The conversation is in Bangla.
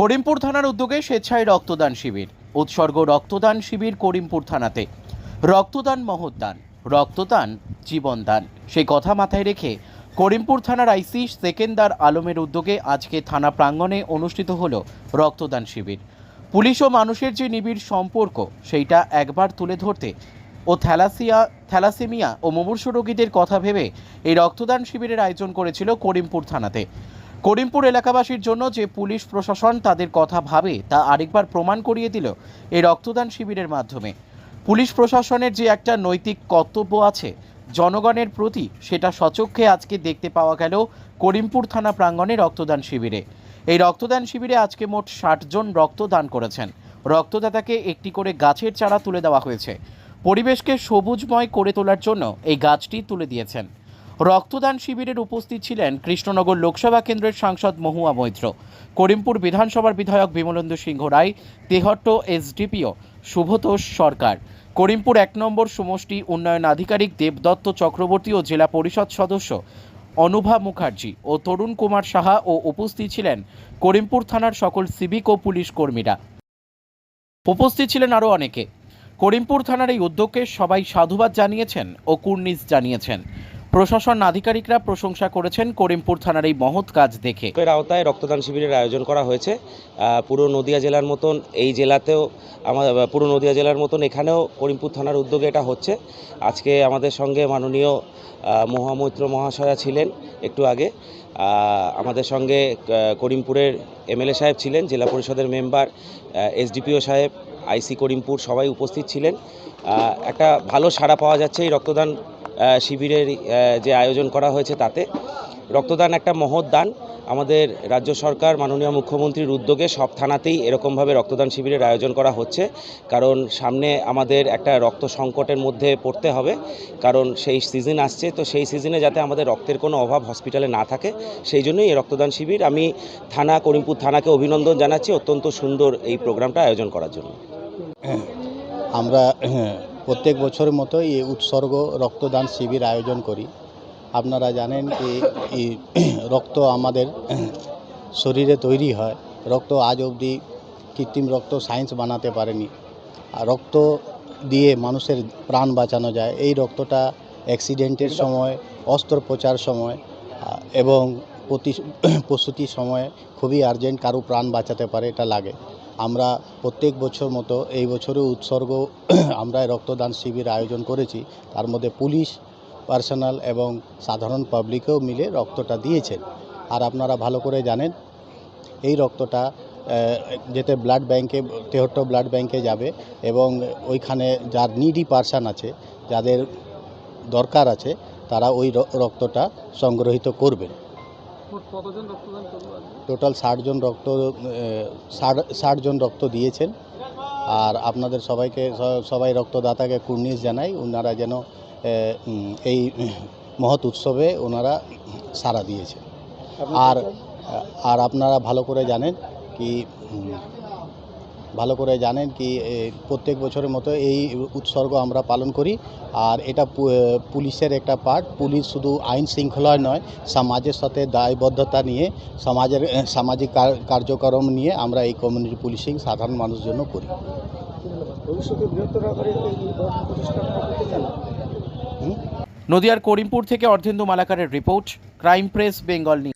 করিমপুর থানার উদ্যোগে স্বেচ্ছায় রক্তদান শিবির। উৎসর্গ রক্তদান শিবির করিমপুর থানাতে। রক্তদান মহৎদান রক্তদান জীবনদান। সেই কথা মাথায় রেখে করিমপুর থানার আইসি সেকেন্দার আলমের উদ্যোগে আজকে থানা প্রাঙ্গণে অনুষ্ঠিত হল রক্তদান শিবির। পুলিশ ও মানুষের যে নিবিড় সম্পর্ক, সেইটা একবার তুলে ধরতে ও থ্যালাসিয়া, থ্যালাসেমিয়া ও মুমূর্ষু রোগীদের কথা ভেবে এই রক্তদান শিবিরের আয়োজন করেছিল করিমপুর থানাতে। করিমপুর এলাকাবাসীর জন্য যে পুলিশ প্রশাসন তাদের কথা ভাবে, তা আরেকবার প্রমাণ করিয়ে দিল এই রক্তদান শিবিরের মাধ্যমে। পুলিশ প্রশাসনের যে একটা নৈতিক কর্তব্য আছে, জনগণের প্রতি সেটা সচক্ষে আজকে দেখতে পাওয়া গেল করিমপুর থানা প্রাঙ্গণে রক্তদান শিবিরে। এই রক্তদান শিবিরে আজকে মোট ষাট জন রক্তদান করেছেন। রক্তদাতাকে একটি করে গাছের চারা তুলে দেওয়া হয়েছে। পরিবেশকে সবুজময় করে তোলার জন্য এই গাছটি তুলে দিয়েছেন। রক্তদান শিবিরের উপস্থিত ছিলেন কৃষ্ণনগর লোকসভা কেন্দ্রের সাংসদ মহুয়া মৈত্র, করিমপুর বিধানসভার বিধায়ক বিমলেন্দু সিংহ রায়, তেহট্ট এসডিপিও শুভতোষ সরকার, করিমপুর এক নম্বর সমষ্টি উন্নয়ন আধিকারিক দেবদত্ত চক্রবর্তী ও জেলা পরিষদ সদস্য অনুভা মুখার্জি ও তরুণ কুমার সাহা ও উপস্থিত ছিলেন করিমপুর থানার সকল সিভিক ও পুলিশ কর্মীরা। উপস্থিত ছিলেন আরও অনেকে। করিমপুর থানার এই উদ্যোগকে সবাই সাধুবাদ জানিয়েছেন ও কুর্নিশ জানিয়েছেন। প্রশাসন আধিকারিকরা প্রশংসা করেছেন করিমপুর থানার এই মহৎ কাজ দেখে। এর আওতায় রক্তদান শিবিরের আয়োজন করা হয়েছে। পুরো নদিয়া জেলার মতন এই জেলাতেও আমার পুরো নদিয়া জেলার মতন এখানেও করিমপুর থানার উদ্যোগে এটা হচ্ছে। আজকে আমাদের সঙ্গে মাননীয় মহামৈত্র মহাশয়া ছিলেন একটু আগে। আমাদের সঙ্গে করিমপুরের এমএলএ সাহেব ছিলেন, জেলা পরিষদের মেম্বার এসডিপিও সাহেব, আইসি করিমপুর সবাই উপস্থিত ছিলেন। একটা ভালো সাড়া পাওয়া যাচ্ছে এই রক্তদান শিবিরের যে আয়োজন করা হয়েছে তাতে। রক্তদান একটা মহৎ দান। আমাদের রাজ্য সরকার, মাননীয় মুখ্যমন্ত্রীর উদ্যোগে সব থানাতেই এরকমভাবে রক্তদান শিবিরের আয়োজন করা হচ্ছে। কারণ সামনে আমাদের একটা রক্ত সংকটের মধ্যে পড়তে হবে। কারণ সেই সিজন আসছে, তো সেই সিজনে যাতে আমাদের রক্তের কোনো অভাব হসপিটালে না থাকে, সেই জন্যই এই রক্তদান শিবির। আমি থানা, করিমপুর থানাকে অভিনন্দন জানাচ্ছি অত্যন্ত সুন্দর এই প্রোগ্রামটা আয়োজন করার জন্য। আমরা প্রত্যেক বছরের মতো এই উৎসর্গ রক্তদান শিবির আয়োজন করি। আপনারা জানেন এই রক্ত আমাদের শরীরে তৈরি হয়। রক্ত আজ অবধি কৃত্রিম রক্ত সায়েন্স বানাতে পারেনি। আর রক্ত দিয়ে মানুষের প্রাণ বাঁচানো যায়। এই রক্তটা অ্যাক্সিডেন্টের সময়, অস্ত্রোপচার সময় এবং প্রতি প্রসূতির সময় খুবই আর্জেন্ট কারও প্রাণ বাঁচাতে পারে এটা লাগে। আমরা প্রত্যেক বছর মতো এই বছরও উৎসর্গ আমরা রক্তদান শিবির আয়োজন করেছি। তার মধ্যে পুলিশ, পার্সোনাল এবং সাধারণ পাবলিকেও মিলে রক্তটা দিয়েছেন। আর আপনারা ভালো করে জানেন, এই রক্তটা যেতে ব্লাড ব্যাংকে, তেহট্ট ব্লাড ব্যাংকে যাবে এবং ওইখানে যার নিডি পার্সন আছে, যাদের দরকার আছে, তারা ওই রক্তটা সংগ্রহীত করবেন। টোটাল ষাটজন রক্ত ষাট ষাট জন রক্ত দিয়েছেন। আর আপনাদের সবাইকে সবাই রক্তদাতাকে কুর্নিশ জানাই। ওনারা যেন এই মহৎ উৎসবে ওনারা সাড়া দিয়েছে আর আর আপনারা ভালো করে জানেন কি ভালো করে জানেন কি প্রত্যেক বছরের মতো এই উৎসর্গ আমরা পালন করি। আর এটা পুলিশের একটা পার্ট পুলিশ শুধু আইন শৃঙ্খলায় নয় সমাজের সাথে দায়বদ্ধতা নিয়ে সমাজের সামাজিক কার্যক্রম নিয়ে আমরা এই কমিউনিটি পুলিশিং সাধারণ মানুষের জন্য করি। নদিয়ার করিমপুর থেকে Ardhendu মালাকারের report crime press Bengal news.